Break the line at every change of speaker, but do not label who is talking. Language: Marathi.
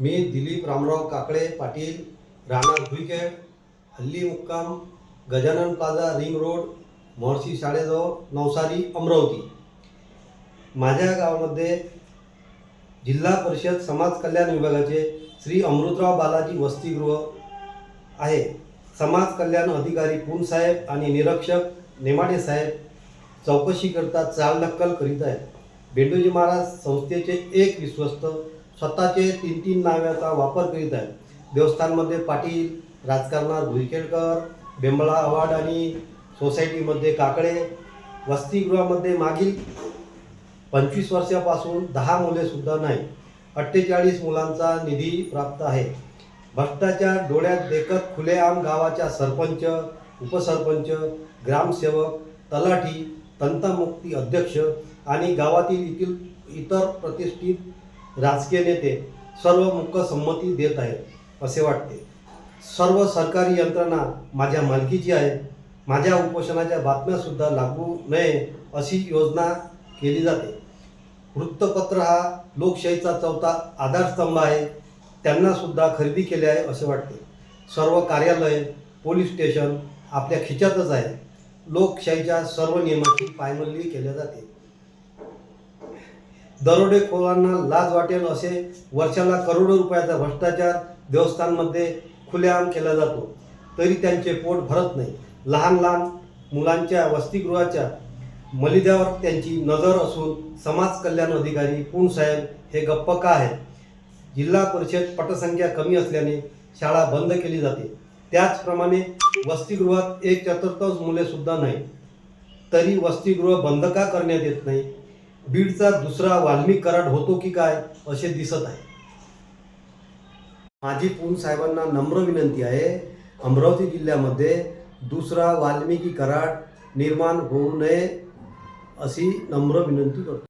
मी दिलीप रामराव काकडे पाटील राणा भुईखेड हल्ली मुक्काम Gajanan plaza ring road Maharshi शाळेजवळ नवसारी अमरावती. माझ्या गावामध्ये जिल्हा परिषद समाज कल्याण विभागाचे श्री अमृतराव बालाजी वसतिगृह आहे. समाज कल्याण अधिकारी पूनसाहेब आणि निरीक्षक नेमाडे साहेब चौकशीकरता चालढक्कल करीत आहेत. बेंडोजी महाराज संस्थेचे एक विश्वस्त स्वतःचे तीन तीन नाव्याचा वापर करीत आहेत. देवस्थानमध्ये पाटील राजकारणात भुईखेडकर बेंबळा आव्हाड आणि सोसायटीमध्ये काकडे वसतिगृहामध्ये मागील पंचवीस वर्षापासून दहा मुलेसुद्धा नाही. अठ्ठेचाळीस मुलांचा निधी प्राप्त आहे. भ्रष्टाचार डोळ्यात देखत खुलेआम गावाच्या सरपंच उपसरपंच ग्रामसेवक तलाठी तंतमुक्ती अध्यक्ष आणि गावातील इतर प्रतिष्ठित राजकीय नेते सर्व मुख्य संमती देत आहेत असे वाटते. सर्व सरकारी यंत्रणा माझ्या मालकीची आहे माझ्या उपोषणाच्या बातम्यासुद्धा लागू नये अशी योजना केली जाते. वृत्तपत्र हा लोकशाहीचा चौथा आधारस्तंभ आहे. त्यांनासुद्धा खरेदी केले आहे असे वाटते. सर्व कार्यालय पोलीस स्टेशन आपल्या खिच्यातच आहे. लोकशाहीच्या सर्व नियमाची पायमल्ली केल्या जाते. दरोडेखोरांना लाज वाटेल असे वर्षाला करोडो रुपयाचा भ्रष्टाचार देवस्थानमध्ये खुलेआम केला जातो. तरी त्यांचे पोट भरत नाही. लहान लहान मुलांच्या वसतिगृहाच्या मलिद्यावर त्यांची नजर असून समाज कल्याण अधिकारी पुणसाहेब हे गप्प का आहेत? जिल्हा परिषद पटसंख्या कमी असल्याने शाळा बंद केली जाते. त्याचप्रमाणे वसतिगृहात एक चतुर्थांश मुले सुद्धा नाही. तरी वसतिगृह बंद का करण्यात येत नाही? बीडचा दुसरा वाल्मिक कराड होतो की काय असे दिसत आहे. माझी पून साहेबांना नम्र विनंती आहे अमरावती जिल्ह्यामध्ये दुसरा वाल्मिकी कराड निर्माण होऊ नये अशी नम्र विनंती करतो.